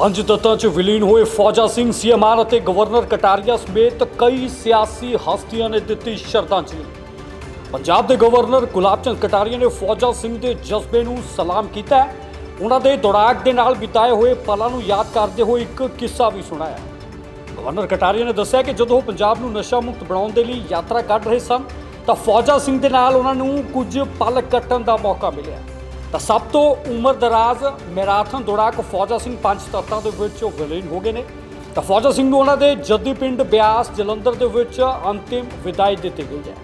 ਪੰਜ ਤੱਤਾਂ 'ਚ ਵਿਲੀਨ ਹੋਏ ਫੌਜਾ ਸਿੰਘ ਸੀਐਮਾਨ ਅਤੇ ਗਵਰਨਰ ਕਟਾਰੀਆ ਸਮੇਤ ਕਈ ਸਿਆਸੀ ਹਸਤੀਆਂ ਨੇ ਦਿੱਤੀ ਸ਼ਰਧਾਂਜਲੀ। ਪੰਜਾਬ ਦੇ ਗਵਰਨਰ ਗੁਲਾਬ ਚੰਦ ਕਟਾਰੀਆ ਨੇ ਫੌਜਾ ਸਿੰਘ ਦੇ ਜਜ਼ਬੇ ਨੂੰ ਸਲਾਮ ਕੀਤਾ ਉਹਨਾਂ ਦੇ ਦੌੜਾਕ ਦੇ ਨਾਲ ਬਿਤਾਏ ਹੋਏ ਪਲਾਂ ਨੂੰ ਯਾਦ ਕਰਦੇ ਹੋਏ ਇੱਕ ਕਿੱਸਾ ਵੀ ਸੁਣਾਇਆ। ਗਵਰਨਰ ਕਟਾਰੀਆ ਨੇ ਦੱਸਿਆ ਕਿ ਜਦੋਂ ਉਹ ਪੰਜਾਬ ਨੂੰ ਨਸ਼ਾ ਮੁਕਤ ਬਣਾਉਣ ਦੇ ਲਈ ਯਾਤਰਾ ਕੱਢ ਰਹੇ ਸਨ, ਤਾਂ ਫੌਜਾ ਸਿੰਘ ਦੇ ਨਾਲ ਉਹਨਾਂ ਨੂੰ ਕੁਝ ਪਲ ਕੱਟਣ ਦਾ ਮੌਕਾ ਮਿਲਿਆ। ਤਾਂ ਸਭ ਤੋਂ ਉਮਰ ਦਰਾਜ਼ ਮੈਰਾਥਨ ਦੌੜਾਕ ਫੌਜਾ ਸਿੰਘ ਪੰਜ ਤੱਤਾਂ ਦੇ ਵਿੱਚ ਵਿਲੀਨ ਹੋ ਗਏ ਨੇ। ਤਾਂ ਫੌਜਾ ਸਿੰਘ ਨੂੰ ਉਹਨਾਂ ਦੇ ਜੱਦੀ ਪਿੰਡ ਬਿਆਸ ਜਲੰਧਰ ਦੇ ਵਿੱਚ ਅੰਤਿਮ ਵਿਦਾਈ ਦਿੱਤੀ ਗਈ ਹੈ।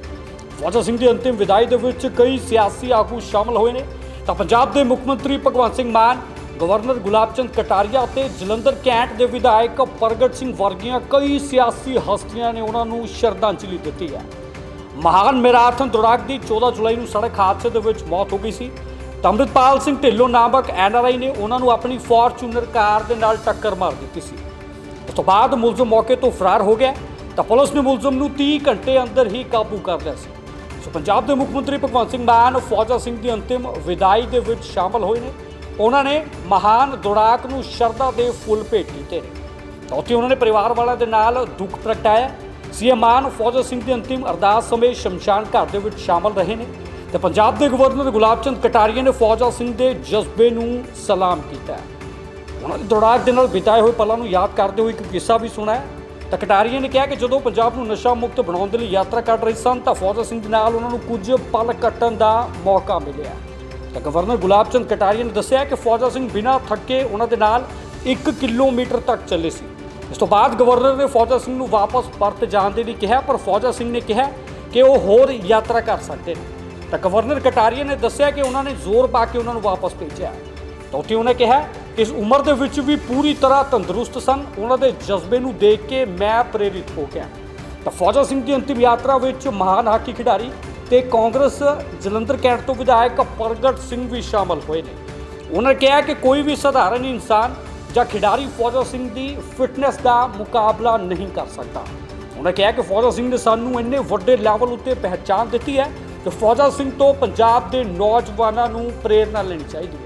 ਫੌਜਾ ਸਿੰਘ ਦੀ ਅੰਤਿਮ ਵਿਦਾਈ ਦੇ ਵਿੱਚ ਕਈ ਸਿਆਸੀ ਆਗੂ ਸ਼ਾਮਲ ਹੋਏ ਨੇ। ਤਾਂ ਪੰਜਾਬ ਦੇ ਮੁੱਖ ਮੰਤਰੀ ਭਗਵੰਤ ਸਿੰਘ ਮਾਨ, ਗਵਰਨਰ ਗੁਲਾਬ ਚੰਦ ਕਟਾਰੀਆ ਅਤੇ ਜਲੰਧਰ ਕੈਂਟ ਦੇ ਵਿਧਾਇਕ ਪ੍ਰਗਟ ਸਿੰਘ ਵਰਗੀਆਂ ਕਈ ਸਿਆਸੀ ਹਸਤੀਆਂ ਨੇ ਉਹਨਾਂ ਨੂੰ ਸ਼ਰਧਾਂਜਲੀ ਦਿੱਤੀ ਹੈ। ਮਹਾਨ ਮੈਰਾਥਨ ਦੌੜਾਕ ਦੀ 14 ਜੁਲਾਈ ਨੂੰ ਸੜਕ ਹਾਦਸੇ ਦੇ ਵਿੱਚ ਮੌਤ ਹੋ ਗਈ ਸੀ। ਤਾਂ ਅੰਮ੍ਰਿਤਪਾਲ ਸਿੰਘ ਢਿੱਲੋਂ ਨਾਮਕ ਐਨਆਰਆਈ ਨੇ ਉਹਨਾਂ ਨੂੰ ਆਪਣੀ ਫੋਰਚੂਨਰ ਕਾਰ ਦੇ ਨਾਲ ਟੱਕਰ ਮਾਰ ਦਿੱਤੀ ਸੀ। ਉਸ ਤੋਂ ਬਾਅਦ ਮੁਲਜ਼ਮ ਮੌਕੇ ਤੋਂ ਫਰਾਰ ਹੋ ਗਿਆ, ਤਾਂ ਪੁਲਿਸ ਨੇ ਮੁਲਜ਼ਮ ਨੂੰ 30 ਘੰਟੇ ਅੰਦਰ ਹੀ ਕਾਬੂ ਕਰ ਲਿਆ ਸੀ। ਸੋ ਪੰਜਾਬ ਦੇ ਮੁੱਖ ਮੰਤਰੀ ਭਗਵੰਤ ਸਿੰਘ ਮਾਨ, ਫੌਜਾ ਸਿੰਘ ਦੀ ਅੰਤਿਮ ਵਿਦਾਈ ਦੇ ਵਿੱਚ ਸ਼ਾਮਲ ਹੋਏ ਨੇ। ਉਹਨਾਂ ਨੇ ਮਹਾਨ ਦੌੜਾਕ ਨੂੰ ਸ਼ਰਧਾ ਦੇ ਫੁੱਲ ਭੇਟ ਕੀਤੇ ਨੇ। ਤਾਂ ਉੱਥੇ ਉਹਨਾਂ ਨੇ ਪਰਿਵਾਰ ਵਾਲਿਆਂ ਦੇ ਨਾਲ ਦੁੱਖ ਪ੍ਰਗਟਾਇਆ। ਸੀਐਮ ਮਾਨ, ਫੌਜਾ ਸਿੰਘ ਦੀ ਅੰਤਿਮ ਅਰਦਾਸ ਸਮੇਂ ਸ਼ਮਸ਼ਾਨ ਘਾਟ ਦੇ ਵਿੱਚ ਸ਼ਾਮਲ ਰਹੇ ਨੇ। ਤੇ ਪੰਜਾਬ ਦੇ ਗਵਰਨਰ ਗੁਲਾਬ ਚੰਦ ਕਟਾਰੀਆ ਨੇ ਫੌਜਾ ਸਿੰਘ ਦੇ ਜਜ਼ਬੇ ਨੂੰ ਸਲਾਮ ਕੀਤਾ ਉਹਨਾਂ ਦੀ ਦੌੜਾਕ ਦੇ ਨਾਲ ਬਿਤਾਏ ਹੋਏ ਪਲਾਂ ਨੂੰ ਯਾਦ ਕਰਦੇ ਹੋਏ ਇੱਕ ਕਿੱਸਾ ਵੀ ਸੁਣਾਇਆ ਤਾਂ ਕਟਾਰੀਆ ਨੇ ਕਿਹਾ ਕਿ ਜਦੋਂ ਪੰਜਾਬ ਨੂੰ ਨਸ਼ਾ ਮੁਕਤ ਬਣਾਉਣ ਦੇ ਲਈ ਯਾਤਰਾ ਕੱਢ ਰਹੀ ਸਨ, ਤਾਂ ਫੌਜਾ ਸਿੰਘ ਦੇ ਨਾਲ ਉਹਨਾਂ ਨੂੰ ਕੁਝ ਪਲ ਕੱਟਣ ਦਾ ਮੌਕਾ ਮਿਲਿਆ ਤਾਂ ਗਵਰਨਰ ਗੁਲਾਬ ਚੰਦ ਕਟਾਰੀਆ ਨੇ ਦੱਸਿਆ ਕਿ ਫੌਜਾ ਸਿੰਘ ਬਿਨਾਂ ਥੱਕੇ ਉਹਨਾਂ ਦੇ ਨਾਲ 1 ਕਿਲੋਮੀਟਰ ਤੱਕ ਚੱਲੇ ਸੀ। ਇਸ ਤੋਂ ਬਾਅਦ ਗਵਰਨਰ ਨੇ ਫੌਜਾ ਸਿੰਘ ਨੂੰ ਵਾਪਸ ਪਰਤ ਜਾਣ ਦੇ ਲਈ ਕਿਹਾ, ਪਰ ਫੌਜਾ ਸਿੰਘ ਨੇ ਕਿਹਾ ਕਿ ਉਹ ਹੋਰ ਯਾਤਰਾ ਕਰ ਸਕਦੇ ਨੇ। ਤਾਂ ਗਵਰਨਰ ਕਟਾਰੀਆ ਨੇ ਦੱਸਿਆ ਕਿ ਉਹਨਾਂ ਨੇ ਜ਼ੋਰ ਪਾ ਕੇ ਉਹਨਾਂ ਨੂੰ ਵਾਪਸ ਭੇਜਿਆ। ਤਾਂ ਉੱਥੇ ਉਹਨੇ ਕਿਹਾ ਕਿ ਇਸ ਉਮਰ ਦੇ ਵਿੱਚ ਵੀ ਪੂਰੀ ਤਰ੍ਹਾਂ ਤੰਦਰੁਸਤ ਸਨ। ਉਹਨਾਂ ਦੇ ਜਜ਼ਬੇ ਨੂੰ ਦੇਖ ਕੇ ਮੈਂ ਪ੍ਰੇਰਿਤ ਹੋ ਗਿਆ। ਤਾਂ ਫੌਜਾ ਸਿੰਘ ਦੀ ਅੰਤਿਮ ਯਾਤਰਾ ਵਿੱਚ ਮਹਾਨ ਹਾਕੀ ਖਿਡਾਰੀ ਤੇ ਕਾਂਗਰਸ ਜਲੰਧਰ ਕੈਂਟ ਤੋਂ ਵਿਧਾਇਕ ਪ੍ਰਗਟ ਸਿੰਘ ਵੀ ਸ਼ਾਮਲ ਹੋਏ ਨੇ। ਉਹਨਾਂ ਕਿਹਾ ਕਿ ਕੋਈ ਵੀ ਸਧਾਰਨ ਇਨਸਾਨ ਜਾਂ ਖਿਡਾਰੀ ਫੌਜਾ ਸਿੰਘ ਦੀ ਫਿਟਨੈਸ ਦਾ ਮੁਕਾਬਲਾ ਨਹੀਂ ਕਰ ਸਕਦਾ। ਉਹਨਾਂ ਕਿਹਾ ਕਿ ਫੌਜਾ ਸਿੰਘ ਨੇ ਸਾਨੂੰ ਇੰਨੇ ਵੱਡੇ ਲੈਵਲ ਉੱਤੇ ਪਹਿਚਾਣ ਦਿੱਤੀ ਹੈ ਕਿ ਫੌਜਾ ਸਿੰਘ ਤੋਂ ਪੰਜਾਬ ਦੇ ਨੌਜਵਾਨਾਂ ਨੂੰ ਪ੍ਰੇਰਣਾ ਲੈਣੀ ਚਾਹੀਦੀ ਹੈ।